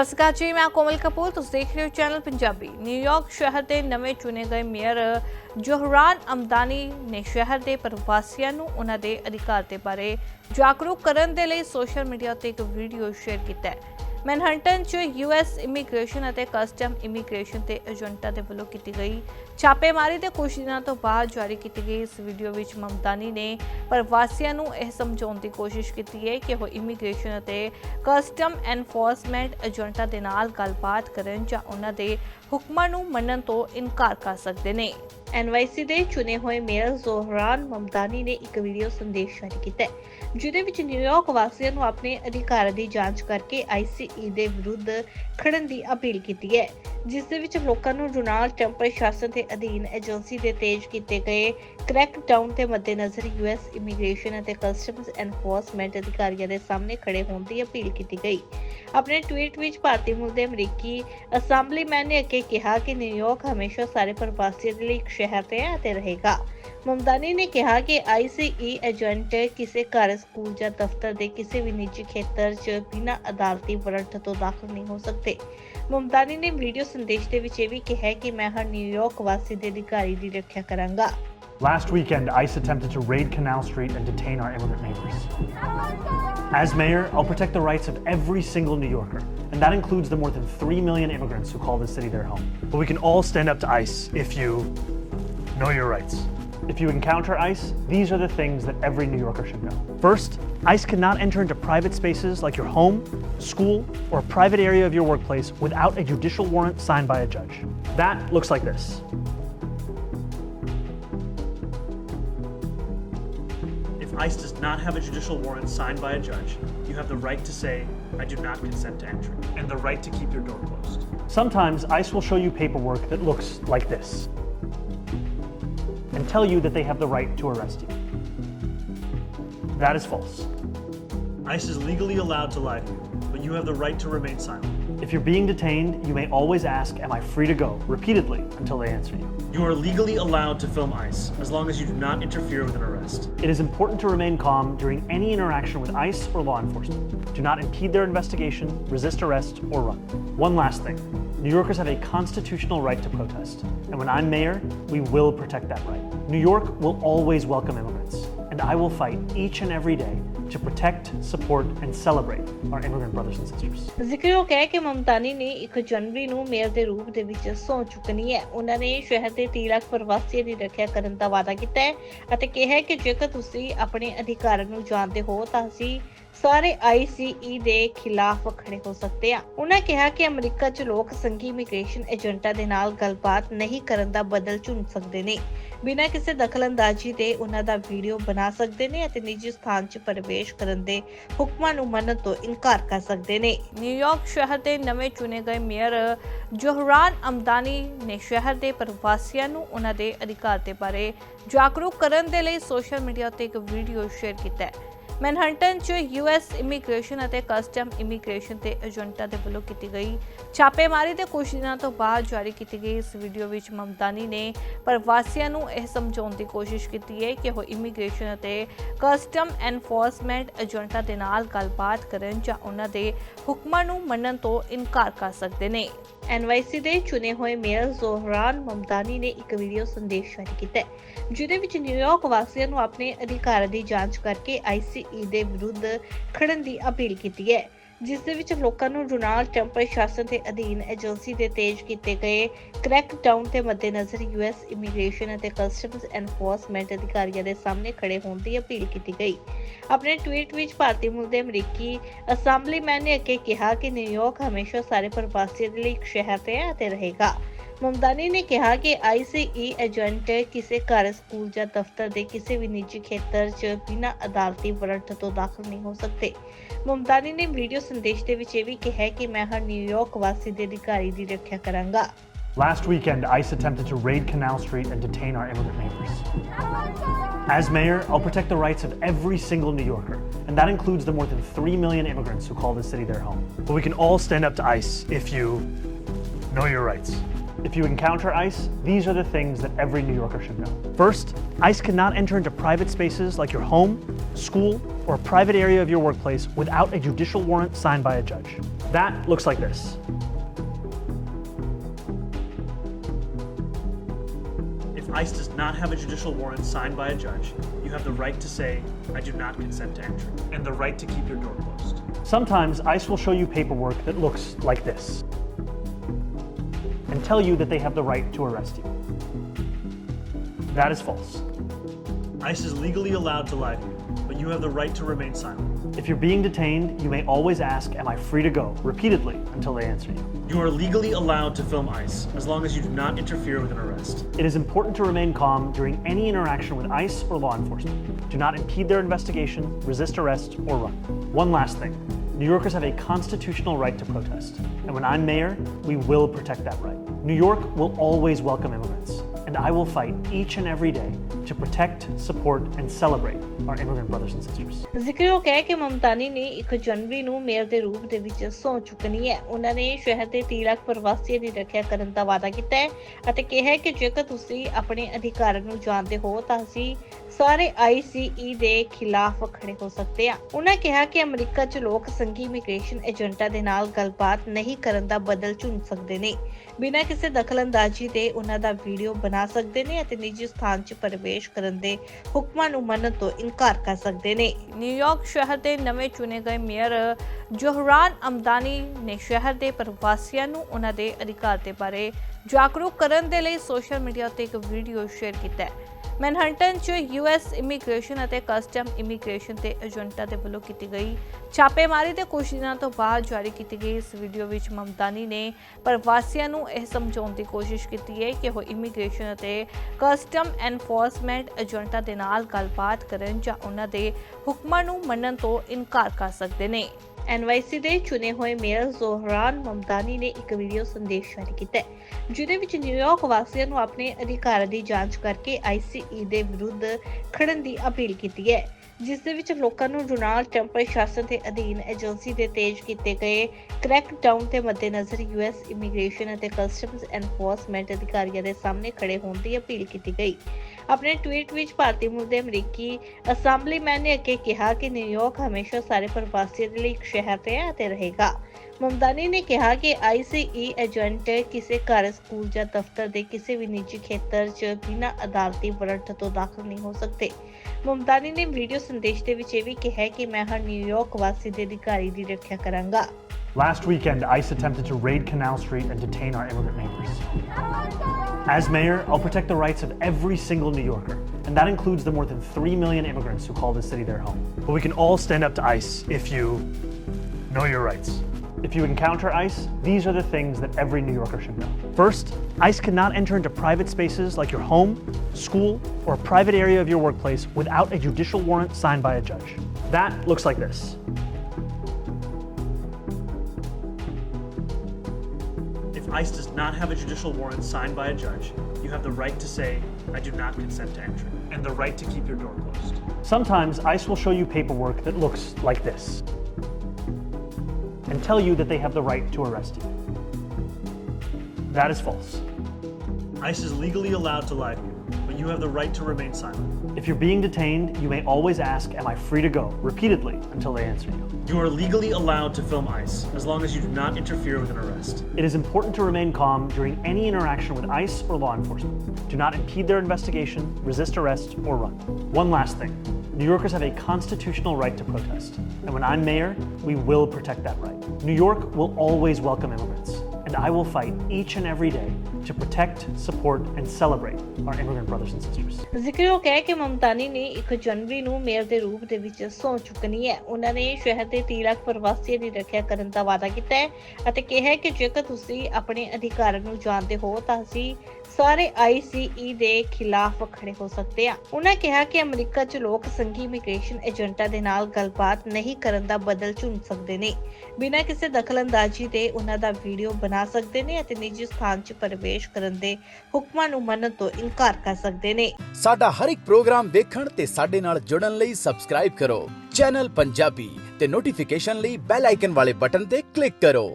ਸਤਿ ਸ਼੍ਰੀ ਅਕਾਲ ਜੀ, ਮੈਂ ਕੋਮਲ ਕਪੂਰ, ਤੁਸੀਂ ਦੇਖ ਰਹੇ ਹੋ ਚੈਨਲ ਪੰਜਾਬੀ। ਨਿਊਯਾਰਕ ਸ਼ਹਿਰ ਦੇ ਨਵੇਂ ਚੁਣੇ ਗਏ ਮੇਅਰ ਜੋਹਰਾਨ ਅਮਦਾਨੀ ਨੇ ਸ਼ਹਿਰ ਦੇ ਪ੍ਰਵਾਸੀਆਂ ਨੂੰ ਉਹਨਾਂ ਦੇ ਅਧਿਕਾਰ ਦੇ ਬਾਰੇ ਜਾਗਰੂਕ ਕਰਨ ਦੇ ਲਈ ਸੋਸ਼ਲ ਮੀਡੀਆ ਉੱਤੇ ਇੱਕ ਵੀਡੀਓ ਸ਼ੇਅਰ ਕੀਤਾ ਹੈ। ਮੈਨਹਟਨ 'ਚ ਯੂਐਸ ਇਮੀਗ੍ਰੇਸ਼ਨ ਅਤੇ ਕਸਟਮ ਇਮੀਗ੍ਰੇਸ਼ਨ ਦੇ ਏਜੰਟਾਂ ਦੇ ਵੱਲੋਂ ਕੀਤੀ ਗਈ ਛਾਪੇਮਾਰੀ ਦੇ ਕੁਝ ਦਿਨਾਂ ਤੋਂ ਬਾਅਦ ਜਾਰੀ ਕੀਤੀ ਗਈ ਇਸ ਵੀਡੀਓ ਵਿੱਚ ਮਮਦਾਨੀ ਨੇ ਪ੍ਰਵਾਸੀਆਂ ਨੂੰ ਇਹ ਸਮਝਾਉਣ ਦੀ ਕੋਸ਼ਿਸ਼ ਕੀਤੀ ਹੈ ਕਿ ਉਹ ਇਮੀਗ੍ਰੇਸ਼ਨ ਅਤੇ ਕਸਟਮ ਐਨਫੋਰਸਮੈਂਟ ਏਜੰਟਾਂ ਦੇ ਨਾਲ ਗੱਲਬਾਤ ਕਰਨ ਜਾਂ ਉਹਨਾਂ ਦੇ ਹੁਕਮਾਂ ਨੂੰ ਮੰਨਣ ਤੋਂ ਇਨਕਾਰ ਕਰ ਸਕਦੇ ਨੇ। ਐਨਵਾਈਸੀ ਦੇ ਚੁਣੇ ਹੋਏ ਮੇਅਰ ਜ਼ੋਹਰਾਨ ਮਮਦਾਨੀ ਨੇ ਇੱਕ ਵੀਡੀਓ ਸੰਦੇਸ਼ ਜਾਰੀ ਕੀਤਾ ਜਿਹਦੇ ਵਿੱਚ ਨਿਊਯਾਰਕ ਵਾਸੀਆਂ ਨੂੰ ਆਪਣੇ ਅਧਿਕਾਰਾਂ ਦੀ ਜਾਂਚ ਕਰਕੇ ਆਈਸੀਈ ਦੇ ਵਿਰੁੱਧ ਖੜਨ ਦੀ ਅਪੀਲ ਕੀਤੀ ਹੈ। ਜਿਸ ਦੇ ਵਿੱਚ ਲੋਕਾਂ ਨੂੰ ਡੋਨਾਲਡ ਟਰੰਪ ਪ੍ਰਸ਼ਾਸਨ ਦੇ ਅਧੀਨ ਏਜੰਸੀ ਦੇ ਤੇਜ਼ ਕੀਤੇ ਗਏ ਕ੍ਰੈਕਡਾਊਨ ਦੇ ਮੱਦੇਨਜ਼ਰ ਯੂਐਸ ਇਮੀਗ੍ਰੇਸ਼ਨ ਅਤੇ ਕਸਟਮਸ ਐਨਫੋਰਸਮੈਂਟ ਅਧਿਕਾਰੀਆਂ ਦੇ ਸਾਹਮਣੇ ਖੜੇ ਹੋਣ ਦੀ ਅਪੀਲ ਕੀਤੀ ਗਈ। ਆਪਣੇ ਟਵੀਟ ਵਿੱਚ ਭਾਰਤੀ ਮੂਲ ਦੇ ਅਮਰੀਕੀ ਅਸੈਂਬਲੀਮੈਨ ਨੇ ਅੱਗੇ ਕਿਹਾ ਕਿ ਨਿਊਯਾਰਕ ਹਮੇਸ਼ਾ ਸਾਰੇ ਪ੍ਰਵਾਸੀਆਂ ਲਈ ਇੱਕ ਸ਼ਹਿਰ ਹੈ ਅਤੇ ਰਹੇਗਾ। ਮਮਦਾਨੀ ਨੇ ਕਿਹਾ ਕਿ ਆਈਸੀਈ ਏਜੰਟ ਕਿਸੇ ਘਰ, ਸਕੂਲ ਜਾਂ ਦਫ਼ਤਰ ਦੇ ਕਿਸੇ ਵੀ ਨਿੱਜੀ ਖੇਤਰ 'ਚ ਬਿਨਾਂ ਅਦਾਲਤੀ ਵਾਰੰਟ ਤੋਂ ਦਾਖਲ ਨਹੀਂ ਹੋ ਸਕਦੇ। ਮਮਦਾਨੀ ਨੇ ਵੀਡੀਓ ਸੰਦੇਸ਼ ਦੇ ਵਿੱਚ ਇਹ ਵੀ ਕਿਹਾ ਕਿ ਮੈਂ ਹਰ ਨਿਊਯਾਰਕ ਵਾਸੀ ਦੇ ਅਧਿਕਾਰੀ ਦੀ ਰੱਖਿਆ ਕਰਾਂਗਾ Last weekend, ICE attempted to raid Canal Street and detain our immigrant neighbors. As mayor, I'll protect the rights of every single New Yorker, and that includes the more than 3 million immigrants who call this city their home. But we can all stand up to ICE if you know your rights. If you encounter ICE, these are the things that every New Yorker should know. First, ICE cannot enter into private spaces like your home, school, or a private area of your workplace without a judicial warrant signed by a judge. That looks like this. If ICE does not have a judicial warrant signed by a judge, you have the right to say, I do not consent to entry, and the right to keep your door closed. Sometimes ICE will show you paperwork that looks like this tell you that they have the right to arrest you. That is false. ICE is legally allowed to lie to you, but you have the right to remain silent. If you're being detained, you may always ask, Am I free to go? repeatedly until they answer you. You are legally allowed to film ICE as long as you do not interfere with an arrest. It is important to remain calm during any interaction with ICE or law enforcement. Do not impede their investigation, resist arrest, or run. One last thing New Yorkers have a constitutional right to protest, and when I'm mayor, we will protect that right. New York will always welcome immigrants, and I will fight each and every day to protect, support, and celebrate our immigrant brothers and sisters. ਜ਼ਿਕਰਯੋਗ ਹੈ ਕਿ ਮਮਤਾਨੀ ਨੇ 1 ਜਨਵਰੀ ਨੂੰ mayor ਦੇ ਰੂਪ ਦੇ ਵਿੱਚ ਸਹੁੰ ਚੁੱਕਣੀ ਹੈ ਉਹਨਾਂ ਨੇ ਸ਼ਹਿਰ ਦੇ 30 ਲੱਖ ਪ੍ਰਵਾਸੀਆਂ ਦੀ ਰੱਖਿਆ ਕਰਨ ਦਾ ਵਾਅਦਾ ਕੀਤਾ ਹੈ ਅਤੇ ਕਿਹਾ ਹੈ ਕਿ ਜੇਕਰ ਤੁਸੀਂ ਆਪਣੇ ਅਧਿਕਾਰਾਂ ਨੂੰ ਜਾਣਦੇ ਹੋ ਤਾਂ ਅਸੀਂ ਸਾਰੇ ਆਈਸੀਈ ਦੇ ਖਿਲਾਫ ਖੜੇ ਹੋ ਸਕਦੇ ਆ। ਉਹਨਾਂ ਕਿਹਾ ਕਿ ਅਮਰੀਕਾ 'ਚ ਲੋਕ ਸੰਘੀ ਇਮੀਗ੍ਰੇਸ਼ਨ ਏਜੰਟਾਂ ਦੇ ਨਾਲ ਗੱਲਬਾਤ ਨਹੀਂ ਕਰਨ ਦਾ ਬਦਲ ਚੁਣ ਸਕਦੇ ਨੇ। ਬਿਨਾਂ ਕਿਸੇ ਦਖਲਅੰਦਾਜ਼ੀ ਦੇ ਉਹਨਾਂ ਦਾ ਵੀਡੀਓ ਬਣਾ ਸਕਦੇ ਨੇ ਅਤੇ ਨਿੱਜੀ ਸਥਾਨ 'ਚ ਪ੍ਰਵੇਸ਼ ਕਰਨ ਦੇ ਹੁਕਮਾਂ ਨੂੰ ਮੰਨਣ ਤੋਂ ਇਨਕਾਰ ਕਰ ਸਕਦੇ ਨੇ। ਨਿਊਯਾਰਕ ਸ਼ਹਿਰ ਦੇ ਨਵੇਂ ਚੁਣੇ ਗਏ ਮੇਅਰ ਜੋਹਰਾਨ ਅਮਦਾਨੀ ਨੇ ਸ਼ਹਿਰ ਦੇ ਪ੍ਰਵਾਸੀਆਂ ਨੂੰ ਉਹਨਾਂ ਦੇ ਅਧਿਕਾਰ ਦੇ ਬਾਰੇ ਜਾਗਰੂਕ ਕਰਨ ਦੇ ਲਈ ਸੋਸ਼ਲ ਮੀਡੀਆ ਉੱਤੇ ਇੱਕ ਵੀਡੀਓ ਸ਼ੇਅਰ ਕੀਤਾ ਹੈ। ਮੈਨਹਟਨ 'ਚ ਯੂਐਸ ਇਮੀਗ੍ਰੇਸ਼ਨ ਅਤੇ ਕਸਟਮ ਇਮੀਗ੍ਰੇਸ਼ਨ ਦੇ ਏਜੰਟਾਂ ਦੇ ਵੱਲੋਂ ਕੀਤੀ ਗਈ ਛਾਪੇਮਾਰੀ ਦੇ ਕੁਝ ਦਿਨਾਂ ਤੋਂ ਬਾਅਦ ਜਾਰੀ ਕੀਤੀ ਗਈ ਇਸ ਵੀਡੀਓ ਵਿੱਚ ਮਮਦਾਨੀ ਨੇ ਪ੍ਰਵਾਸੀਆਂ ਨੂੰ ਇਹ ਸਮਝਾਉਣ ਦੀ ਕੋਸ਼ਿਸ਼ ਕੀਤੀ ਹੈ ਕਿ ਉਹ ਇਮੀਗ੍ਰੇਸ਼ਨ ਅਤੇ ਕਸਟਮ ਐਨਫੋਰਸਮੈਂਟ ਏਜੰਟਾਂ ਦੇ ਨਾਲ ਗੱਲਬਾਤ ਕਰਨ ਜਾਂ ਉਹਨਾਂ ਦੇ ਹੁਕਮਾਂ ਨੂੰ ਮੰਨਣ ਤੋਂ ਇਨਕਾਰ ਕਰ ਸਕਦੇ ਨੇ। ਐਨਵਾਈਸੀ ਦੇ ਚੁਣੇ ਹੋਏ ਮੇਅਰ ਜ਼ੋਹਰਾਨ ਮਮਦਾਨੀ ਨੇ ਇੱਕ ਵੀਡੀਓ ਸੰਦੇਸ਼ ਜਾਰੀ ਕੀਤਾ ਜਿਹਦੇ ਵਿੱਚ ਨਿਊਯਾਰਕ ਵਾਸੀਆਂ ਨੂੰ ਆਪਣੇ ਅਧਿਕਾਰਾਂ ਦੀ ਜਾਂਚ ਕਰਕੇ ਆਈਸੀਈ ਦੇ ਵਿਰੁੱਧ ਖੜਨ ਦੀ ਅਪੀਲ ਕੀਤੀ ਹੈ, ਜਿਸ ਦੇ ਵਿੱਚ ਲੋਕਾਂ ਨੂੰ ਡੋਨਾਲਡ ਟਰੰਪ ਪ੍ਰਸ਼ਾਸਨ ਦੇ ਅਧੀਨ ਏਜੰਸੀ ਦੇ ਤੇਜ਼ ਕੀਤੇ ਗਏ ਕ੍ਰੈਕਡਾਊਨ ਦੇ ਮੱਦੇਨਜ਼ਰ ਯੂਐਸ ਇਮੀਗ੍ਰੇਸ਼ਨ ਅਤੇ ਕਸਟਮਸ ਐਨਫੋਰਸਮੈਂਟ ਅਧਿਕਾਰੀਆਂ ਦੇ ਸਾਹਮਣੇ ਖੜੇ ਹੋਣ ਦੀ ਅਪੀਲ ਕੀਤੀ ਗਈ। ਆਪਣੇ ਟਵੀਟ ਵਿੱਚ ਭਾਰਤੀ ਮੂਲ ਦੇ ਅਮਰੀਕੀ ਅਸੈਂਬਲੀਮੈਨ ਨੇ ਅੱਗੇ ਕਿਹਾ ਕਿ ਨਿਊਯਾਰਕ ਹਮੇਸ਼ਾ ਸਾਰੇ ਪ੍ਰਵਾਸੀਆਂ ਦੇ ਲਈ ਇੱਕ ਸ਼ਹਿਰ ਰਿਹਾ ਅਤੇ ਰਹੇਗਾ। ਮਮਦਾਨੀ ਨੇ ਕਿਹਾ ਕਿ ਆਈਸੀਈ ਏਜੰਟ ਕਿਸੇ ਘਰ ਸਕੂਲ ਜਾਂ ਦਫ਼ਤਰ ਦੇ ਕਿਸੇ ਵੀ ਨਿੱਜੀ ਖੇਤਰ 'ਚ ਬਿਨਾਂ ਅਦਾਲਤੀ ਵਾਰੰਟ ਤੋਂ ਦਾਖਲ ਨਹੀਂ ਹੋ ਸਕਦੇ ਮਮਦਾਨੀ ਨੇ ਵੀਡੀਓ ਸੰਦੇਸ਼ ਦੇ ਵਿੱਚ ਇਹ ਵੀ ਕਿਹਾ ਕਿ ਮੈਂ ਹਰ ਨਿਊਯਾਰਕ ਵਾਸੀ ਦੇ ਅਧਿਕਾਰੀ ਦੀ ਰੱਖਿਆ ਕਰਾਂਗਾ Last weekend, ICE attempted to raid Canal Street and detain our immigrant neighbors. As mayor, I'll protect the rights of every single New Yorker, and that includes the more than 3 million immigrants who call this city their home. But we can all stand up to ICE if you know your rights. If you encounter ICE, these are the things that every New Yorker should know. First, ICE cannot enter into private spaces like your home, school, or a private area of your workplace without a judicial warrant signed by a judge. That looks like this. If ICE does not have a judicial warrant signed by a judge, you have the right to say, I do not consent to entry, and the right to keep your door closed. Sometimes ICE will show you paperwork that looks like this and tell you that they have the right to arrest you. That is false. ICE is legally allowed to lie to you, but you have the right to remain silent. If you're being detained, you may always ask, Am I free to go? repeatedly until they answer you. You are legally allowed to film ICE as long as you do not interfere with an arrest. It is important to remain calm during any interaction with ICE or law enforcement. Do not impede their investigation, resist arrest, or run. One last thing New Yorkers have a constitutional right to protest, and when I'm mayor, we will protect that right. New York will always welcome immigrants, and I will fight each and every day to protect, support, and celebrate our immigrant brothers and sisters. ਜ਼ਿਕਰਯੋਗ ਹੈ ਕਿ ਮਮਤਾਨੀ ਨੇ 1 ਜਨਵਰੀ ਨੂੰ mayor ਦੇ ਰੂਪ ਦੇ ਵਿੱਚ ਸਹੁੰ ਚੁੱਕਣੀ ਹੈ। ਉਹਨਾਂ ਨੇ ਸ਼ਹਿਰ ਦੇ 30 ਲੱਖ ਪ੍ਰਵਾਸੀਆਂ ਦੀ ਰੱਖਿਆ ਕਰਨ ਦਾ ਵਾਅਦਾ ਕੀਤਾ ਹੈ ਅਤੇ ਕਿਹਾ ਕਿ ਜੇਕਰ ਤੁਸੀਂ ਆਪਣੇ ਅਧਿਕਾਰਾਂ ਨੂੰ ਜਾਣਦੇ ਹੋ ਤਾਂ ਅਸੀਂ ਸਾਰੇ ICE ਦੇ ਖਿਲਾਫ ਖੜੇ ਹੋ ਸਕਦੇ ਹਾਂ। ਉਹਨਾਂ ਕਿਹਾ ਕਿ ਅਮਰੀਕਾ 'ਚ ਲੋਕ ਸੰਘੀ ਇਮੀਗ੍ਰੇਸ਼ਨ ਏਜੰਟਾਂ ਦੇ ਨਾਲ ਗੱਲਬਾਤ ਨਹੀਂ ਕਰਨ ਦਾ ਬਦਲ ਚੁਣ ਸਕਦੇ ਨੇ। ਬਿਨਾਂ ਕਿਸੇ ਦਖਲਅੰਦਾਜ਼ੀ ਦੇ ਉਹਨਾਂ ਦਾ ਵੀਡੀਓ ਬਣਾ ਸਕਦੇ ਨੇ ਅਤੇ ਨਿੱਜੀ ਸਥਾਨ 'ਚ ਪ੍ਰਵੇਸ਼ ਕਰਨ ਦੇ ਹੁਕਮਾਂ ਨੂੰ ਮੰਨਣ ਤੋਂ ਇਨਕਾਰ ਕਰ ਸਕਦੇ ਨੇ। ਨਿਊਯਾਰਕ ਸ਼ਹਿਰ ਦੇ ਨਵੇਂ ਚੁਣੇ ਗਏ ਮੇਅਰ ਜੋਹਰਾਨ ਅਮਦਾਨੀ ਨੇ ਸ਼ਹਿਰ ਦੇ ਪ੍ਰਵਾਸੀਆਂ ਨੂੰ ਉਹਨਾਂ ਦੇ ਅਧਿਕਾਰ ਦੇ ਬਾਰੇ ਜਾਗਰੂਕ ਕਰਨ ਦੇ ਲਈ ਸੋਸ਼ਲ ਮੀਡੀਆ ਉੱਤੇ ਇੱਕ ਵੀਡੀਓ ਸ਼ੇਅਰ ਕੀਤਾ ਹੈ। ਮੈਨਹਟਨ 'ਚ ਯੂਐਸ ਇਮੀਗ੍ਰੇਸ਼ਨ ਅਤੇ ਕਸਟਮ ਇਮੀਗ੍ਰੇਸ਼ਨ ਤੇ ਏਜੰਟਾਂ ਦੇ ਵੱਲੋਂ ਕੀਤੀ ਗਈ ਛਾਪੇਮਾਰੀ ਦੇ ਕੁਝ ਦਿਨਾਂ ਤੋਂ ਬਾਅਦ ਜਾਰੀ ਕੀਤੀ ਗਈ ਇਸ ਵੀਡੀਓ ਵਿੱਚ ਮਮਦਾਨੀ ਨੇ ਪ੍ਰਵਾਸੀਆਂ ਨੂੰ ਇਹ ਸਮਝਾਉਣ ਦੀ ਕੋਸ਼ਿਸ਼ ਕੀਤੀ ਹੈ ਕਿ ਉਹ ਇਮੀਗ੍ਰੇਸ਼ਨ ਅਤੇ ਕਸਟਮ ਐਨਫੋਰਸਮੈਂਟ ਏਜੰਟਾਂ ਦੇ ਨਾਲ ਗੱਲਬਾਤ ਕਰਨ ਜਾਂ ਉਹਨਾਂ ਦੇ ਹੁਕਮਾਂ ਨੂੰ ਮੰਨਣ ਤੋਂ ਇਨਕਾਰ ਕਰ ਸਕਦੇ ਨੇ। ਐਨਵਾਈਸੀ ਦੇ ਚੁਣੇ ਹੋਏ ਮੇਅਰ ਜ਼ੋਹਰਾਨ ਮਮਦਾਨੀ ਨੇ ਇੱਕ ਵੀਡੀਓ ਸੰਦੇਸ਼ ਜਾਰੀ ਕੀਤਾ ਜਿਹਦੇ ਵਿੱਚ ਨਿਊਯਾਰਕ ਵਾਸੀਆਂ ਨੂੰ ਆਪਣੇ ਅਧਿਕਾਰਾਂ ਦੀ ਜਾਂਚ ਕਰਕੇ ਆਈਸੀਈ ਦੇ ਵਿਰੁੱਧ ਖੜਨ ਦੀ ਅਪੀਲ ਕੀਤੀ ਹੈ, ਜਿਸ ਦੇ ਵਿੱਚ ਲੋਕਾਂ ਨੂੰ ਡੋਨਾਲਡ ਟਰੰਪ ਪ੍ਰਸ਼ਾਸਨ ਦੇ ਅਧੀਨ ਏਜੰਸੀ ਦੇ ਤੇਜ਼ ਕੀਤੇ ਗਏ ਕ੍ਰੈਕ ਡਾਊਨ ਮੱਦੇਨਜ਼ਰ ਯੂਐਸ ਇਮੀਗ੍ਰੇਸ਼ਨ ਅਤੇ ਕਸਟਮਸ ਐਨਫੋਰਸਮੈਂਟ ਅਧਿਕਾਰੀਆਂ ਦੇ ਸਾਹਮਣੇ ਖੜੇ ਹੋਣ ਦੀ ਅਪੀਲ ਕੀਤੀ ਗਈ। ਆਪਣੇ ਟਵੀਟ ਵਿੱਚ ਭਾਰਤੀ ਮੂਲ ਦੇ ਅਮਰੀਕੀ ਅਸੈਂਬਲੀਮੈਨ ਨੇ ਅੱਗੇ ਕਿਹਾ ਕਿ ਨਿਊਯਾਰਕ ਹਮੇਸ਼ਾ ਸਾਰੇ ਪ੍ਰਵਾਸੀਆਂ ਦੇ ਲਈ ਇੱਕ ਸ਼ਹਿਰ ਰਿਹਾ ਅਤੇ ਰਹੇਗਾ। ਮਮਦਾਨੀ ਨੇ ਕਿਹਾ ਕਿ ਆਈਸੀਈ ਏਜੰਟ ਕਿਸੇ ਘਰ, ਸਕੂਲ ਜਾਂ ਦਫ਼ਤਰ ਦੇ ਕਿਸੇ ਵੀ ਨਿੱਜੀ ਖੇਤਰ 'ਚ ਬਿਨਾਂ ਅਦਾਲਤੀ ਵਾਰੰਟ ਤੋਂ ਦਾਖਲ ਨਹੀਂ ਹੋ ਸਕਦੇ। ਮਮਦਾਨੀ ਨੇ ਵੀਡੀਓ ਸੰਦੇਸ਼ ਦੇ ਵਿੱਚ ਇਹ ਵੀ ਕਿਹਾ ਕਿ ਮੈਂ ਹਰ ਨਿਊਯਾਰਕ ਵਾਸੀ ਦੇ ਅਧਿਕਾਰੀ ਦੀ ਰੱਖਿਆ ਕਰਾਂਗਾ। Last weekend, ICE attempted to raid Canal Street and detain our immigrant neighbors. As mayor, I'll protect the rights of every single New Yorker, and that includes the more than 3 million immigrants who call this city their home. But we can all stand up to ICE if you know your rights. If you encounter ICE, these are the things that every New Yorker should know. First, ICE cannot enter into private spaces like your home, school, or a private area of your workplace without a judicial warrant signed by a judge. That looks like this. ICE does not have a judicial warrant signed by a judge, you have the right to say, I do not consent to entry, and the right to keep your door closed. Sometimes ICE will show you paperwork that looks like this and tell you that they have the right to arrest you. That is false. ICE is legally allowed to lie to you, but you have the right to remain silent. If you're being detained, you may always ask, Am I free to go? repeatedly until they answer you. You are legally allowed to film ICE as long as you do not interfere with an arrest. It is important to remain calm during any interaction with ICE or law enforcement. Do not impede their investigation, resist arrest, or run. One last thing New Yorkers have a constitutional right to protest, and when I'm mayor, we will protect that right. New York will always welcome immigrants, and I will fight each and every day to protect, support, and celebrate our immigrant brothers and sisters. ਜ਼ਿਕਰਯੋਗ ਹੈ ਕਿ ਮਮਤਾਨੀ ਨੇ 1 ਜਨਵਰੀ ਨੂੰ mayor ਦੇ ਰੂਪ ਦੇ ਵਿੱਚ ਸਹੁੰ ਚੁੱਕਣੀ ਹੈ। ਉਹਨਾਂ ਨੇ ਸ਼ਹਿਰ ਦੇ 30 ਲੱਖ ਪ੍ਰਵਾਸੀਆਂ ਦੀ ਰੱਖਿਆ ਕਰਨ ਦਾ ਵਾਅਦਾ ਕੀਤਾ ਹੈ ਅਤੇ ਕਿਹਾ ਕਿ ਜੇਕਰ ਤੁਸੀਂ ਆਪਣੇ ਅਧਿਕਾਰਾਂ ਨੂੰ ਜਾਣਦੇ ਹੋ ਤਾਂ ਅਸੀਂ ਸਾਰੇ ICE ਦੇ ਖਿਲਾਫ ਖੜੇ ਹੋ ਸਕਦੇ ਹਾਂ। ਉਹਨਾਂ ਕਿਹਾ ਕਿ ਅਮਰੀਕਾ 'ਚ ਲੋਕ ਸੰਘੀ ਇਮੀਗ੍ਰੇਸ਼ਨ ਏਜੰਟਾਂ ਦੇ ਨਾਲ ਗੱਲਬਾਤ ਨਹੀਂ ਕਰਨ ਦਾ ਬਦਲ ਚੁਣ ਸਕਦੇ ਨੇ। ਬਿਨਾਂ ਕਿਸੇ ਦਖਲਅੰਦਾਜ਼ੀ ਦੇ ਉਹਨਾਂ ਦਾ ਵੀਡੀਓ ਬਣਾ ਸਕਦੇ ਨੇ ਅਤੇ ਨਿੱਜੀ ਸਥਾਨ 'ਚ ਪੇਸ਼ ਕਰਨ ਦੇ ਹੁਕਮਾਂ ਨੂੰ ਮੰਨਣ ਤੋਂ ਇਨਕਾਰ ਕਰ ਸਕਦੇ ਨੇ। ਸਾਡਾ ਹਰ ਇੱਕ ਪ੍ਰੋਗਰਾਮ ਦੇਖਣ ਤੇ ਸਾਡੇ ਨਾਲ ਜੁੜਨ ਲਈ ਸਬਸਕ੍ਰਾਈਬ ਕਰੋ। ਚੈਨਲ ਪੰਜਾਬੀ ਤੇ ਨੋਟੀਫਿਕੇਸ਼ਨ ਲਈ ਬੈਲ ਆਈਕਨ ਵਾਲੇ ਬਟਨ ਤੇ ਕਲਿੱਕ ਕਰੋ।